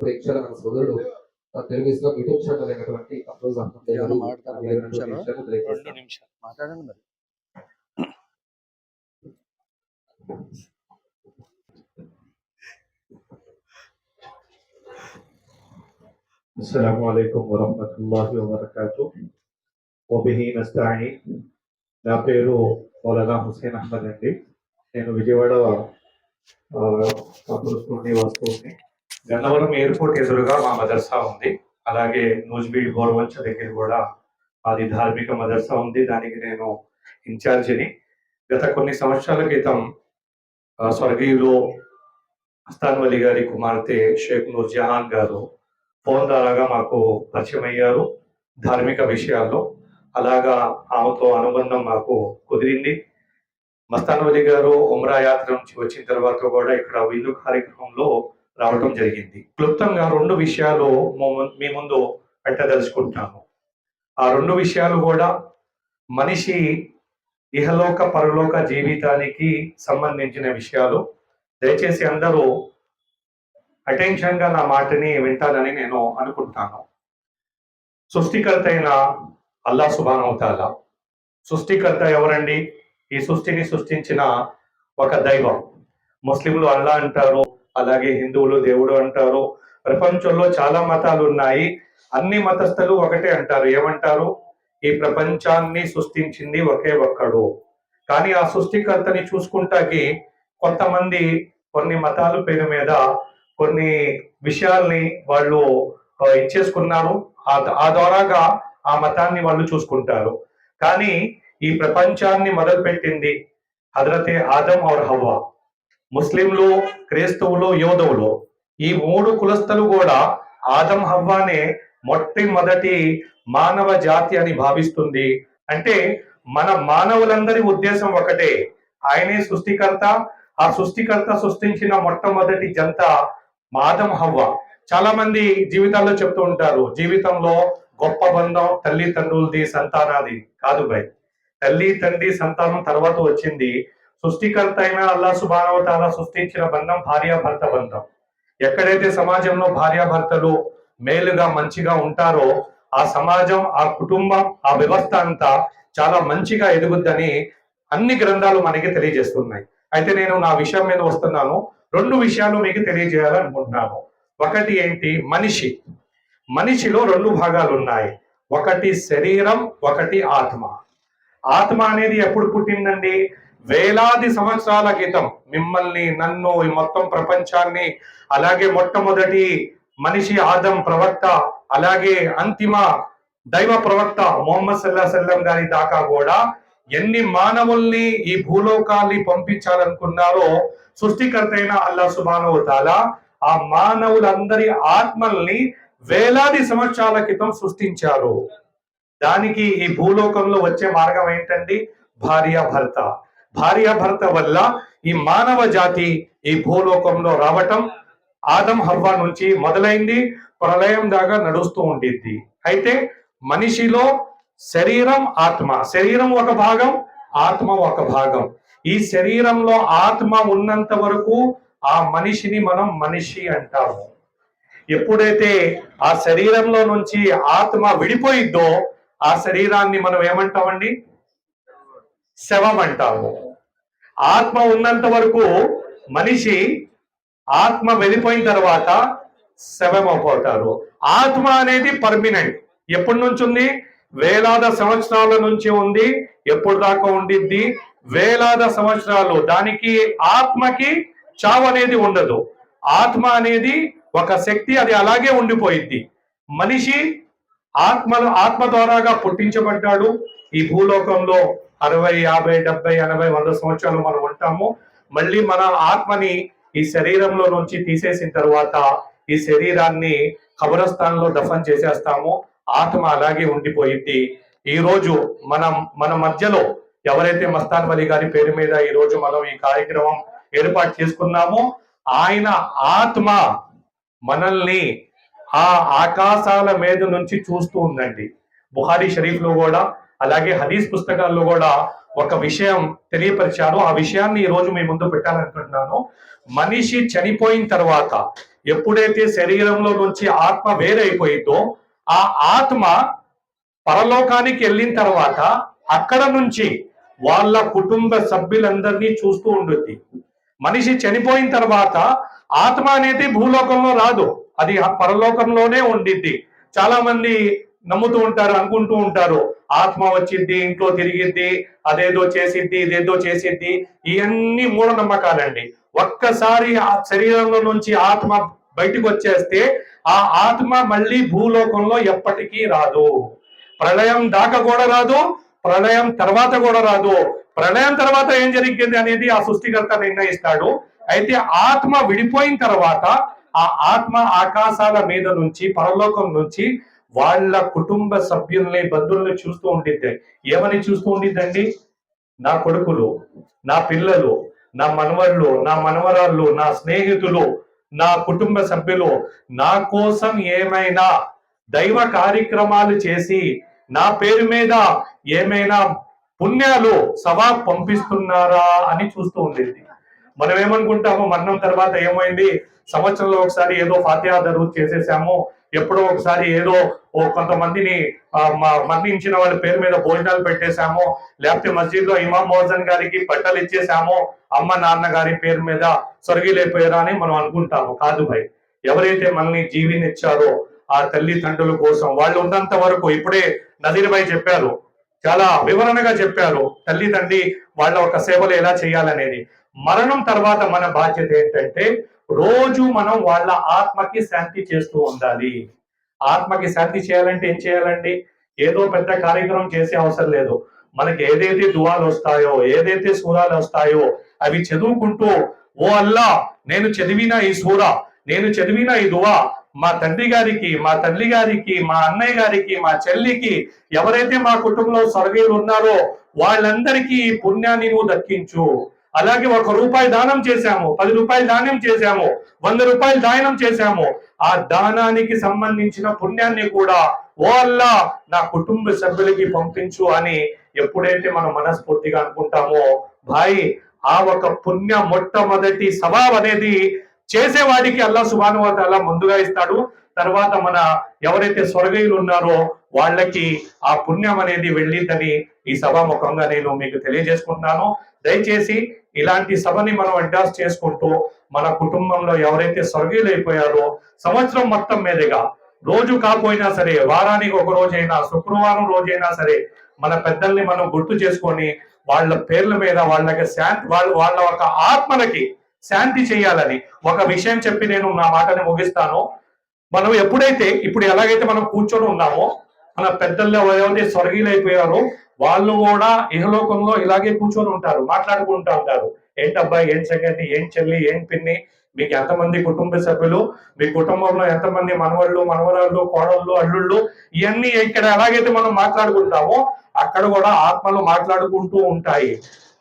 ప్రేక్షల మన సోదరుడు ఆ తెలుగు ఇస్లాం యూట్యూబ్ ఛానల్ అయినటువంటి అఫ్రోజ్ అహ్మద్ గారు ఏమన్నా మాట్లాడతారా? ఆ వేరే నిమిషాలు? విషయాలు తెలియజేస్తారు. రెండు నిమిషాలు మాట్లాడండి మరి السلام عليكم ورحمة الله وبركاته وبه نستعين నా పేరు మౌలానా హుసేన్ అహ్మద్ అండి నేను విజయవాడ ఆ, కాపురస్తు నివాస్తుంది గన్నవరం ఎయిర్పోర్ట్ ఎదురుగా మా మదర్సా ఉంది. అలాగే నూజ్బీడ్ గోర్వంచ దగ్గర కూడా మాది ధార్మిక మదర్సా ఉంది. దానికి నేను ఇన్ఛార్జిని. గత కొన్ని సంవత్సరాల క్రితం స్వర్గీయులు అస్తాన్ వలి గారి కుమార్తె షేక్ నూర్ జహాన్ గారు ఫోన్ ద్వారాగా మాకు పరిచయం అయ్యారు ధార్మిక విషయాల్లో. అలాగా ఆమెతో అనుబంధం మాకు కుదిరింది. మస్తాన్ వలి గారు ఉమ్రా యాత్ర నుంచి వచ్చిన తర్వాత కూడా ఇక్కడ విందు కార్యక్రమంలో రావడం జరిగింది. క్లుప్తంగా రెండు విషయాలు మీ ముందు పెట్టదలుచుకుంటున్నాను ఆ రెండు విషయాలు కూడా మనిషి ఇహలోక పరలోక జీవితానికి సంబంధించిన విషయాలు. దయచేసి అందరూ అటెన్షన్గా నా మాటని వింటానని నేను అనుకుంటాను. సృష్టికర్త అయిన అల్లా సుబానవుతాల సృష్టికర్త ఎవరండి? ఈ సృష్టిని సృష్టించిన ఒక దైవం. ముస్లింలు అల్లా అంటారు. అలాగే హిందువులు దేవుడు అంటారు. ప్రపంచంలో చాలా మతాలు ఉన్నాయి. అన్ని మతస్థులు ఒకటే అంటారు. ఏమంటారు? ఈ ప్రపంచాన్ని సృష్టించింది ఒకే ఒక్కడు. కానీ ఆ సృష్టికర్తని చూసుకుంటాకి కొంతమంది కొన్ని మతాల పేరు మీద కొన్ని విషయాల్ని వాళ్ళు ఇచ్చేసుకున్నారు. ఆ ద్వారాగా ఆ మతాన్ని వాళ్ళు చూసుకుంటారు. కానీ ఈ ప్రపంచాన్ని మొదలుపెట్టింది హజరతే ఆదం ఔర్ హవ్వా. ముస్లింలు క్రైస్తవులు యోధవులు ఈ మూడు కులస్థలు కూడా ఆదం హవ్వానే మొట్టమొదటి మానవ జాతి అని భావిస్తుంది. అంటే మన మానవులందరి ఉద్దేశం ఒకటే. ఆయనే సృష్టికర్త. ఆ సృష్టికర్త సృష్టించిన మొట్టమొదటి జంత మాదం హవ్వ. చాలా మంది జీవితాల్లో చెప్తూ ఉంటారు జీవితంలో గొప్ప బంధం తల్లి తండ్రులది సంతానాది. కాదు భయ్ తల్లి తండ్రి సంతానం తర్వాత వచ్చింది. సృష్టికర్త అయిన అల్లా సుబానవతాల సృష్టించిన బంధం భార్యాభర్త బంధం. ఎక్కడైతే సమాజంలో భార్యాభర్తలు మేలుగా మంచిగా ఉంటారో ఆ సమాజం ఆ కుటుంబం ఆ వ్యవస్థ అంతా చాలా మంచిగా ఎదుగుద్దని అన్ని గ్రంథాలు మనకి తెలియజేస్తున్నాయి. అయితే నేను నా విషయం మీద వస్తున్నాను. రెండు విషయాలు మీకు తెలియజేయాలనుకుంటున్నాను. ఒకటి ఏంటి? మనిషి. మనిషిలో రెండు భాగాలు ఉన్నాయి. ఒకటి శరీరం ఒకటి ఆత్మ. ఆత్మ అనేది ఎప్పుడు పుట్టిందండి? వేలాది సంవత్సరాల క్రితం మిమ్మల్ని నన్ను ఈ మొత్తం ప్రపంచాన్ని అలాగే మొట్టమొదటి మనిషి ఆదం ప్రవక్త అలాగే అంతిమ దైవ ప్రవక్త మొహమ్మద్ సల్లా సల్లం గారి దాకా కూడా ఎన్ని మానవుల్ని ఈ భూలోకాన్ని పంపించాలనుకున్నారో సృష్టికర్త అయిన అల్లా సుబానవ తాలా ఆ మానవులందరి ఆత్మల్ని వేలాది సంవత్సరాల క్రితం సృష్టించారు. దానికి ఈ భూలోకంలో వచ్చే మార్గం ఏంటండి? భార్య భర్త భార్యాభర్త వల్ల ఈ మానవ జాతి ఈ భూలోకంలో రావటం ఆదం హవ్వ నుంచి మొదలైంది ప్రళయం దాకా నడుస్తూ ఉండిద్ది. అయితే మనిషిలో శరీరం ఆత్మ. శరీరం ఒక భాగం ఆత్మ ఒక భాగం. ఈ శరీరంలో ఆత్మ ఉన్నంత వరకు ఆ మనిషిని మనం మనిషి అంటాము. ఎప్పుడైతే ఆ శరీరంలో నుంచి ఆత్మ విడిపోయిద్దో ఆ శరీరాన్ని మనం ఏమంటామండి? శవం అంటాము ఆత్మ ఉన్నంత వరకు మనిషి ఆత్మ వెళ్ళిపోయిన తర్వాత శవం ఆత్మ అనేది పర్మినెంట్. ఎప్పటి నుంచి ఉంది? వేలాద సంవత్సరాల నుంచి ఉంది. ఎప్పుడు దాకా ఉండిద్ది? వేలాద సంవత్సరాలు. దానికి ఆత్మకి చావు అనేది ఉండదు. ఆత్మ అనేది ఒక శక్తి అది అలాగే ఉండిపోయింది మనిషి ఆత్మ ఆత్మ ద్వారాగా పుట్టించబడ్డాడు. ఈ భూలోకంలో అరవై యాభై డెబ్బై ఎనభై వంద సంవత్సరాలు మనం ఉంటాము. మళ్ళీ మన ఆత్మని ఈ శరీరంలో నుంచి తీసేసిన తర్వాత ఈ శరీరాన్ని కబరస్థాన్లో దఫన్ చేసేస్తాము. ఆత్మ అలాగే ఉండిపోయింది ఈ రోజు మనం మన మధ్యలో ఎవరైతే మస్తాన్ వలి గారి పేరు మీద ఈ రోజు మనం ఈ కార్యక్రమం ఏర్పాటు చేసుకున్నామో ఆయన ఆత్మ మనల్ని ఆ ఆకాశాల మీద నుంచి చూస్తూ ఉందండి. బుహారీ షరీఫ్లో కూడా అలాగే హదీస్ పుస్తకాల్లో కూడా ఒక విషయం తెలియపరిచారు. ఆ విషయాన్ని ఈ రోజు మీ ముందు పెట్టాలనుకుంటున్నాను. మనిషి చనిపోయిన తర్వాత ఎప్పుడైతే శరీరంలో నుంచి ఆత్మ వేరైపోయిందో ఆ ఆత్మ పరలోకానికి వెళ్ళిన తర్వాత అక్కడ నుంచి వాళ్ళ కుటుంబ సభ్యులందరినీ చూస్తూ ఉంటుంది మనిషి చనిపోయిన తర్వాత ఆత్మ అనేది భూలోకంలో రాదు. అది ఆ పరలోకంలోనే ఉండిద్ది. చాలా మంది నమ్ముతూ ఉంటారు అనుకుంటూ ఉంటారు. ఆత్మ వచ్చిద్ది ఇంట్లో తిరిగిద్ది అదేదో చేసిద్ది ఇదేదో చేసిద్ది ఇవన్నీ మూఢనమ్మకాలండి. ఒక్కసారి ఆ శరీరంలో నుంచి ఆత్మ బయటకు వచ్చేస్తే ఆ ఆత్మ మళ్ళీ భూలోకంలో ఎప్పటికీ రాదు. ప్రళయం దాకా కూడా రాదు ప్రళయం తర్వాత కూడా రాదు. ప్రళయం తర్వాత ఏం జరిగింది అనేది ఆ సృష్టికర్త నిర్ణయిస్తాడు. అయితే ఆత్మ విడిపోయిన తర్వాత ఆ ఆత్మ ఆకాశాల మీద నుంచి పరలోకం నుంచి వాళ్ళ కుటుంబ సభ్యుల్ని బంధువుల్ని చూస్తూ ఉండిద్ది. ఏమని చూస్తూ ఉండిద్దండి? నా కొడుకులు నా పిల్లలు నా మనవళ్ళు నా మనవరాళ్ళు నా స్నేహితులు నా కుటుంబ సభ్యులు నా కోసం ఏమైనా దైవ కార్యక్రమాలు చేసి నా పేరు మీద ఏమైనా పుణ్యాలు సవా పంపిస్తున్నారా అని చూస్తూ ఉండేది మనం ఏమనుకుంటాము మరణం తర్వాత ఏమైంది? సంవత్సరంలో ఒకసారి ఏదో ఫాతిహా దరువు చేసేసాము. ఎప్పుడో ఒకసారి ఏదో ఓ కొంతమందిని మరణించిన వాళ్ళ పేరు మీద భోజనాలు పెట్టేశాము. లేకపోతే మస్జిద్లో ఇమాం మోహన్ గారికి బట్టలు ఇచ్చేసాము అమ్మ నాన్న గారి పేరు మీద స్వర్గీలైపోయారా అని మనం అనుకుంటాము. కాదు భయ్ ఎవరైతే మనల్ని జీవినిచ్చారో ఆ తల్లిదండ్రుల కోసం వాళ్ళు ఉన్నంత వరకు ఇప్పుడే నదీర్ భాయ్ చెప్పారు. చాలా వివరణగా చెప్పారు తల్లి తండ్రి వాళ్ళ ఒక సేవలు ఎలా చేయాలనేది. మరణం తర్వాత మన బాధ్యత ఏంటంటే రోజు మనం వాళ్ళ ఆత్మకి శాంతి చేస్తూ ఉండాలి. ఆత్మకి శాంతి చేయాలంటే ఏం చేయాలండి? ఏదో పెద్ద కార్యక్రమం చేసే అవసరం లేదు. మనకి ఏదైతే దువాలు వస్తాయో ఏదైతే సూరాలు వస్తాయో అవి చదువుకుంటూ ఓ అల్లా నేను చదివిన ఈ సూర నేను చదివిన ఈ దువా మా తండ్రి గారికి మా తల్లి గారికి మా అన్నయ్య గారికి మా చెల్లికి ఎవరైతే మా కుటుంబంలో స్వర్గీయులు ఉన్నారో వాళ్ళందరికీ ఈ పుణ్యాన్ని నువ్వు దక్కించు. అలాగే ఒక రూపాయి దానం చేశాము పది రూపాయలు దానం చేశాము వంద రూపాయలు దానం చేశాము. ఆ దానానికి సంబంధించిన పుణ్యాన్ని కూడా ఓ అల్లా నా కుటుంబ సభ్యులకి పంపించు అని ఎప్పుడైతే మనం మనస్ఫూర్తిగా అనుకుంటామో భాయ్ ఆ ఒక పుణ్య మొట్టమొదటి సవాబ్ అనేది చేసేవాడికి అల్లా సుబానువతాల ముందుగా ఇస్తాడు. తర్వాత మన ఎవరైతే స్వర్గీయులు ఉన్నారో వాళ్ళకి ఆ పుణ్యం అనేది వెళ్ళిందని ఈ సభాముఖంగా నేను మీకు తెలియజేసుకుంటున్నాను. దయచేసి ఇలాంటి సభని మనం అడ్జస్ట్ చేసుకుంటూ మన కుటుంబంలో ఎవరైతే స్వర్గీయులు అయిపోయారో సంవత్సరం మొత్తం మీదుగా రోజు కాకపోయినా సరే వారానికి ఒక రోజైనా శుక్రవారం రోజైనా సరే మన పెద్దల్ని మనం గుర్తు చేసుకొని వాళ్ళ పేర్ల మీద వాళ్ళకి శాంతి వాళ్ళ వాళ్ళ ఒక ఆత్మలకి శాంతి చేయాలని ఒక విషయం చెప్పి నేను నా మాటని ముగిస్తాను. మనం ఎప్పుడైతే ఇప్పుడు ఎలాగైతే మనం కూర్చొని ఉన్నామో మన పెద్దల్లో ఎవరైతే స్వర్గీయులు అయిపోయారో వాళ్ళు కూడా ఇహలోకంలో ఇలాగే కూర్చొని ఉంటారు మాట్లాడుకుంటూ ఉంటారు. ఏంటబ్బాయి ఏం సంగతి ఏం చెల్లి ఏం పిన్ని? మీకు ఎంతమంది కుటుంబ సభ్యులు? మీ కుటుంబంలో ఎంతమంది మనవళ్ళు మనవరాళ్ళు కోడళ్ళు అల్లుళ్ళు? ఇవన్నీ ఇక్కడ ఎలాగైతే మనం మాట్లాడుకుంటామో అక్కడ కూడా ఆత్మలు మాట్లాడుకుంటూ ఉంటాయి.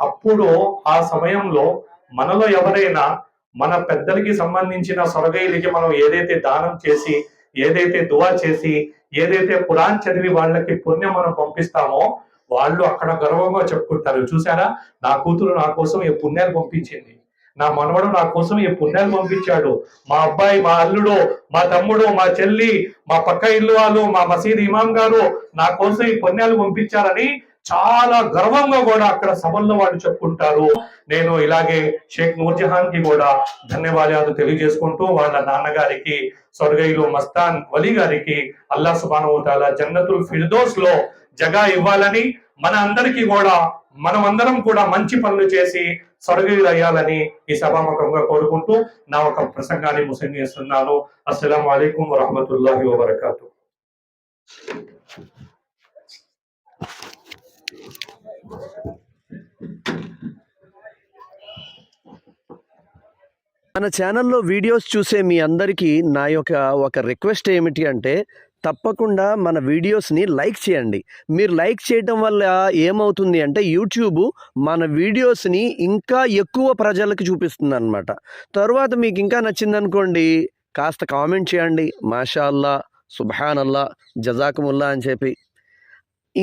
అప్పుడు ఆ సమయంలో మనలో ఎవరైనా మన పెద్దలకి సంబంధించిన సొరగైలకి మనం ఏదైతే దానం చేసి ఏదైతే దువా చేసి ఏదైతే పురాణ్ చదివి వాళ్ళకి పుణ్యం మనం పంపిస్తామో వాళ్ళు అక్కడ గర్వంగా చెప్పుకుంటారు. చూసారా నా కూతురు నా కోసం ఈ పుణ్యాలు పంపించింది. నా మనవడు నా కోసం ఈ పుణ్యాలు పంపించాడు. మా అబ్బాయి మా అల్లుడు మా తమ్ముడు మా చెల్లి మా పక్క ఇల్లు వాళ్ళు మా మసీద్ ఇమాం గారు నా కోసం ఈ పుణ్యాలు పంపించారని చాలా గర్వంగా కూడా అక్కడ సభల్లో వాళ్ళు చెప్పుకుంటారు. నేను ఇలాగే షేక్ నూర్జహాన్కి కూడా ధన్యవాదాలు తెలియజేసుకుంటూ వాళ్ళ నాన్నగారికి స్వర్గయులు మస్తాన్ వలి గారికి అల్లా సుబానవుతాల జన్నతుల్ ఫిర్దోస్లో జగా ఇవ్వాలని మన అందరికీ కూడా మనమందరం కూడా మంచి పనులు చేసి స్వర్గయులు అయ్యాలని ఈ సభాముఖంగా కోరుకుంటూ నా ఒక ప్రసంగాన్ని ముసంగిస్తున్నాను అస్సలం అయికం వరహమతుల్లాహి వబర్కాతు. మన ఛానల్లో వీడియోస్ చూసే మీ అందరికీ నా యొక్క ఒక రిక్వెస్ట్ ఏమిటి అంటే తప్పకుండా మన వీడియోస్ని లైక్ చేయండి. మీరు లైక్ చేయటం వల్ల ఏమవుతుంది అంటే యూట్యూబ్ మన వీడియోస్ని ఇంకా ఎక్కువ ప్రజలకు చూపిస్తుంది అనమాట తర్వాత మీకు ఇంకా నచ్చిందనుకోండి కాస్త కామెంట్ చేయండి. మాషా సుభానల్లా సుబ్హాన్ అల్లా జజాకుముల్లా అని చెప్పి.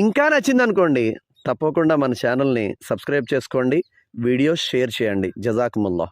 ఇంకా నచ్చిందనుకోండి తప్పకుండా మన ఛానల్ని సబ్స్క్రైబ్ చేసుకోండి వీడియోస్ షేర్ చేయండి. జజాకుముల్లా.